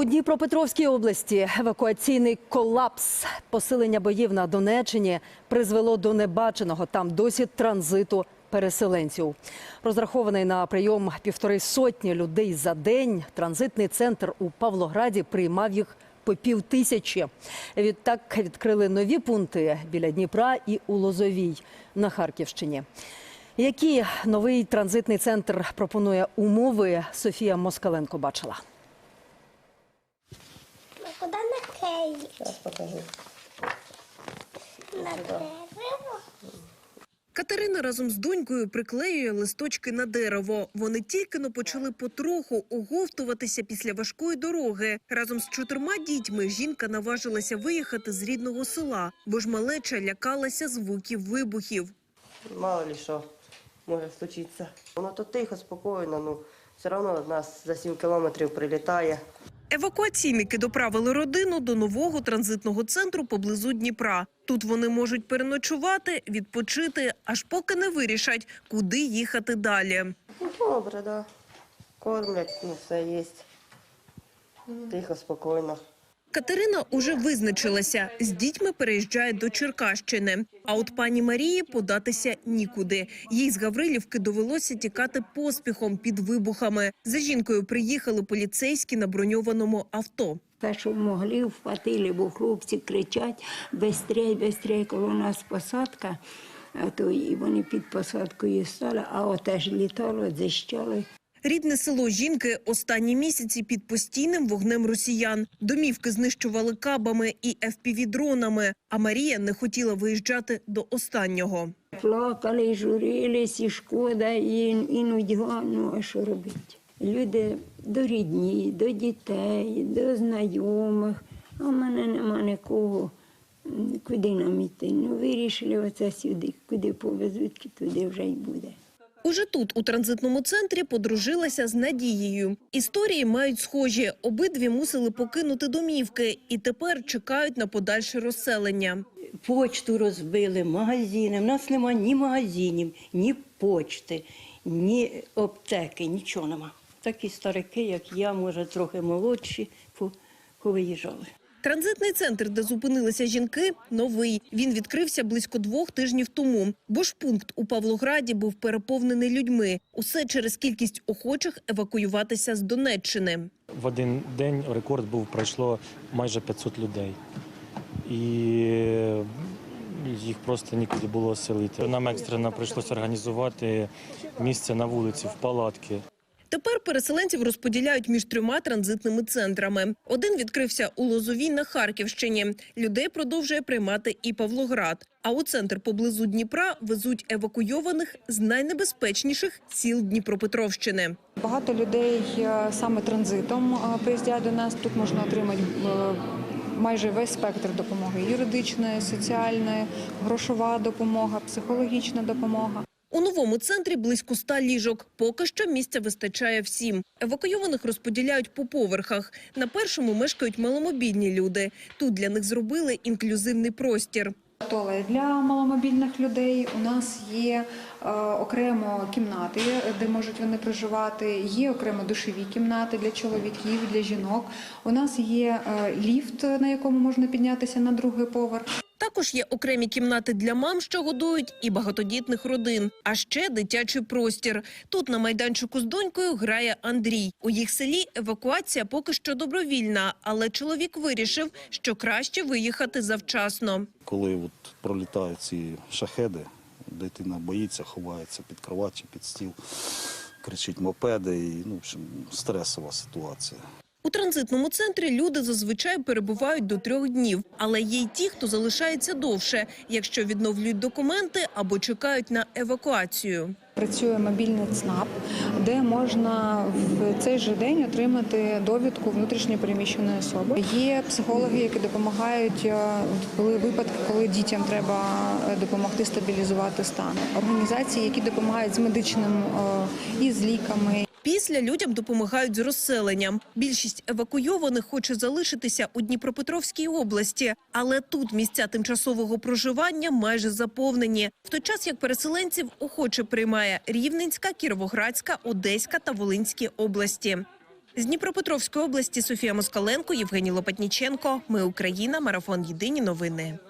У Дніпропетровській області евакуаційний колапс, посилення боїв на Донеччині призвело до небаченого там досі транзиту переселенців. Розрахований на прийом півтори сотні людей за день. Транзитний центр у Павлограді приймав їх по пів тисячі. Відтак відкрили нові пункти біля Дніпра і у Лозовій на Харківщині. Які новий транзитний центр пропонує умови, Софія Москаленко бачила. А Зараз покажу. На дерево? Катерина разом з донькою приклеює листочки на дерево. Вони тільки но почали потроху оговтуватися після важкої дороги. Разом з чотирма дітьми жінка наважилася виїхати з рідного села, бо ж малеча лякалася звуків вибухів. Мало ли що може случитися. Воно тут тихо, спокійно, ну все одно нас за 7 кілометрів прилітає. Евакуаційники доправили родину до нового транзитного центру поблизу Дніпра. Тут вони можуть переночувати, відпочити, аж поки не вирішать, куди їхати далі. Ну, добре, да. Кормлять, ну все є. Тихо, спокійно. Катерина уже визначилася. З дітьми переїжджає до Черкащини. А от пані Марії податися нікуди. Їй з Гаврилівки довелося тікати поспіхом під вибухами. За жінкою приїхали поліцейські на броньованому авто. Те, що могли, вхватили, бо хлопці кричать «Бестрей, бестрей, коли у нас посадка, а то і вони під посадкою стали, а отеж літало, дзищало. Рідне село жінки останні місяці під постійним вогнем росіян. Домівки знищували кабами і FPV-дронами, а Марія не хотіла виїжджати до останнього. Плакали, журились, і шкода, і, і нудьга, ну а що робити? Люди до рідні, до дітей, до знайомих, а в мене нема нікого. Куди нам іти? Ну, вирішили оце сюди, куди повезуть, туди вже й буде. Уже тут, у транзитному центрі, подружилася з Надією. Історії мають схожі. Обидві мусили покинути домівки і тепер чекають на подальше розселення. почту розбили, магазини. У нас нема ні магазинів, ні почти, ні аптеки, нічого нема. Такі старики, як я, може, трохи молодші, по- повиїжджали. Транзитний центр, де зупинилися жінки, новий. Він відкрився близько двох тижнів тому. Бо ж пункт у Павлограді був переповнений людьми. Усе через кількість охочих евакуюватися з Донеччини. В один день рекорд був пройшло майже 500 людей. І їх просто нікуди було селити. Нам екстрено прийшлося організувати місце на вулиці в палатки. Тепер переселенців розподіляють між трьома транзитними центрами. Один відкрився у Лозовій на Харківщині. Людей продовжує приймати і Павлоград. А у центр поблизу Дніпра везуть евакуйованих з найнебезпечніших сіл Дніпропетровщини. Багато людей е, саме транзитом е, приїздять до нас. Тут можна отримати е, майже весь спектр допомоги: юридичної, соціальної, грошова допомога, психологічна допомога. У новому центрі близько ста ліжок. Поки що місця вистачає всім. Евакуйованих розподіляють по поверхах. На першому мешкають маломобільні люди. Тут для них зробили інклюзивний простір. Туалет для маломобільних людей. У нас є е, окремо кімнати, де можуть вони проживати. Є окремо душові кімнати для чоловіків, для жінок. У нас є е, ліфт, на якому можна піднятися на другий поверх. Також є окремі кімнати для мам, що годують, і багатодітних родин. А ще дитячий простір. Тут на майданчику з донькою грає Андрій. У їх селі евакуація поки що добровільна, але чоловік вирішив, що краще виїхати завчасно. Коли от пролітають ці шахеди, дитина боїться, ховається під кроваттю, під стіл, кричить мопеди і ну, в общем, стресова ситуація. У транзитному центрі люди зазвичай перебувають до трьох днів, але є й ті, хто залишається довше, якщо відновлюють документи або чекають на евакуацію. Працює мобільний ЦНАП, де можна в цей же день отримати довідку внутрішньо переміщеної особи. Є психологи, які допомагають е, коли випадки, коли дітям треба е, допомогти стабілізувати стан. Організації, які допомагають з медичним е, і з ліками, Після людям допомагають з розселенням. Більшість евакуйованих хоче залишитися у Дніпропетровській області, але тут місця тимчасового проживання майже заповнені. В той час як переселенців охоче приймає Рівненська, Кіровоградська, Одеська та Волинські області. З Дніпропетровської області Софія Москаленко, Євгеній Лопатніченко. Ми Україна. Марафон Єдині новини.